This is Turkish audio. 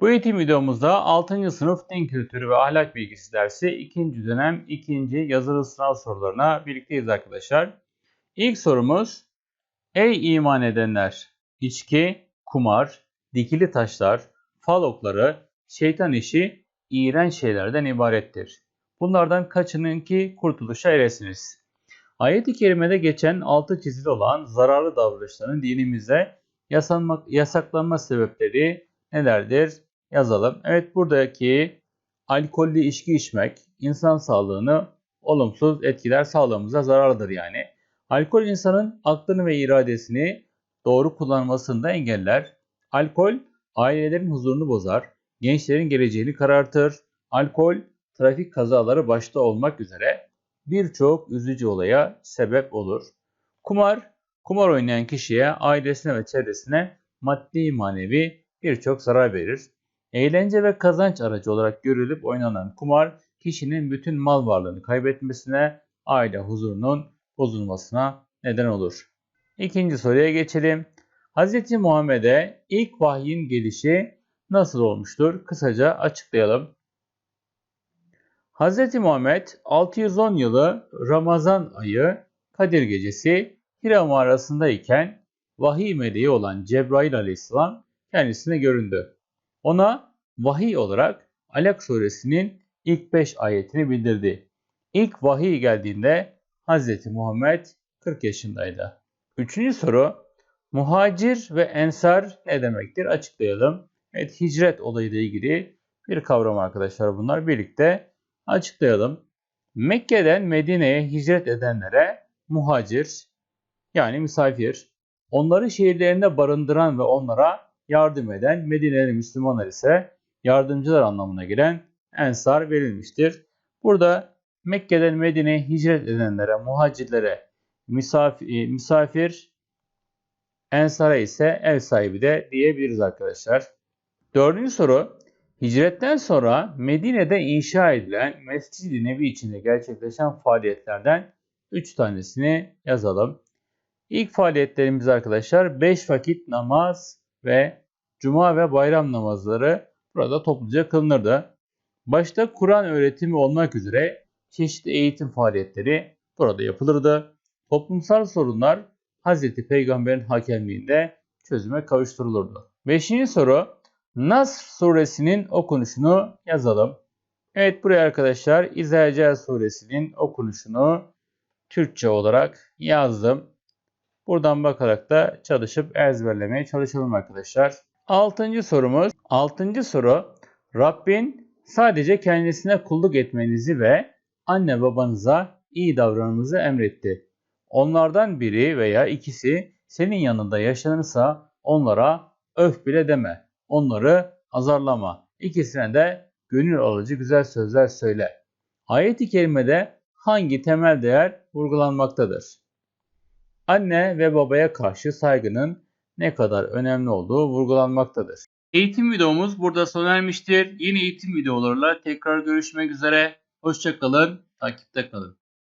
Bu eğitim videomuzda 6. sınıf din kültürü ve ahlak bilgisi dersi 2. dönem 2. yazılı sınav sorularına birlikteyiz arkadaşlar. İlk sorumuz Ey iman edenler! İçki, kumar, dikili taşlar, fal okları, şeytan işi iğrenç şeylerden ibarettir. Bunlardan kaçının ki kurtuluşa eresiniz. Ayet-i kerimede geçen altı çizili olan zararlı davranışların yasanmak, yasaklanma sebepleri nelerdir? Yazalım. Evet buradaki alkollü içki içmek insan sağlığını olumsuz etkiler sağlığımıza zararlıdır yani. Alkol insanın aklını ve iradesini doğru kullanmasını da engeller. Alkol ailelerin huzurunu bozar, gençlerin geleceğini karartır. Alkol trafik kazaları başta olmak üzere birçok üzücü olaya sebep olur. Kumar, kumar oynayan kişiye, ailesine ve çevresine maddi manevi birçok zarar verir. Eğlence ve kazanç aracı olarak görülüp oynanan kumar, kişinin bütün mal varlığını kaybetmesine, aile huzurunun bozulmasına neden olur. İkinci soruya geçelim. Hz. Muhammed'e ilk vahyin gelişi nasıl olmuştur? Kısaca açıklayalım. Hz. Muhammed 610 yılı Ramazan ayı Kadir gecesi Hira mağarasındayken vahiy meleği olan Cebrail aleyhisselam kendisine göründü. Ona vahiy olarak Alak suresinin ilk 5 ayetini bildirdi. İlk vahiy geldiğinde Hz. Muhammed 40 yaşındaydı. Üçüncü soru Muhacir ve ensar ne demektir? Açıklayalım. Evet hicret olayıyla ilgili bir kavram arkadaşlar bunlar. Birlikte açıklayalım. Mekke'den Medine'ye hicret edenlere muhacir yani misafir, onları şehirlerinde barındıran ve onlara yardım eden Medine'li Müslümanlar ise yardımcılar anlamına gelen ensar verilmiştir. Burada Mekke'den Medine'ye hicret edenlere, muhacirlere misafir, misafir ensara ise ev sahibi de diyebiliriz arkadaşlar. Dördüncü soru. Hicretten sonra Medine'de inşa edilen Mescid-i Nebi içinde gerçekleşen faaliyetlerden 3 tanesini yazalım. İlk faaliyetlerimiz arkadaşlar 5 vakit namaz ve cuma ve bayram namazları burada topluca kılınırdı. Başta Kur'an öğretimi olmak üzere çeşitli eğitim faaliyetleri burada yapılırdı. Toplumsal sorunlar Hz. Peygamber'in hakemliğinde çözüme kavuşturulurdu. Beşinci soru Nasr suresinin okunuşunu yazalım. Evet buraya arkadaşlar İzâ suresinin okunuşunu Türkçe olarak yazdım. Buradan bakarak da çalışıp ezberlemeye çalışalım arkadaşlar. Altıncı sorumuz. Altıncı soru. Rabbin sadece kendisine kulluk etmenizi ve anne babanıza iyi davranmanızı emretti. Onlardan biri veya ikisi senin yanında yaşanırsa onlara öf bile deme. Onları azarlama. İkisine de gönül alıcı güzel sözler söyle. Ayet-i kerimede hangi temel değer vurgulanmaktadır? Anne ve babaya karşı saygının ne kadar önemli olduğu vurgulanmaktadır. Eğitim videomuz burada sona ermiştir. Yeni eğitim videolarıyla tekrar görüşmek üzere. Hoşçakalın, takipte kalın.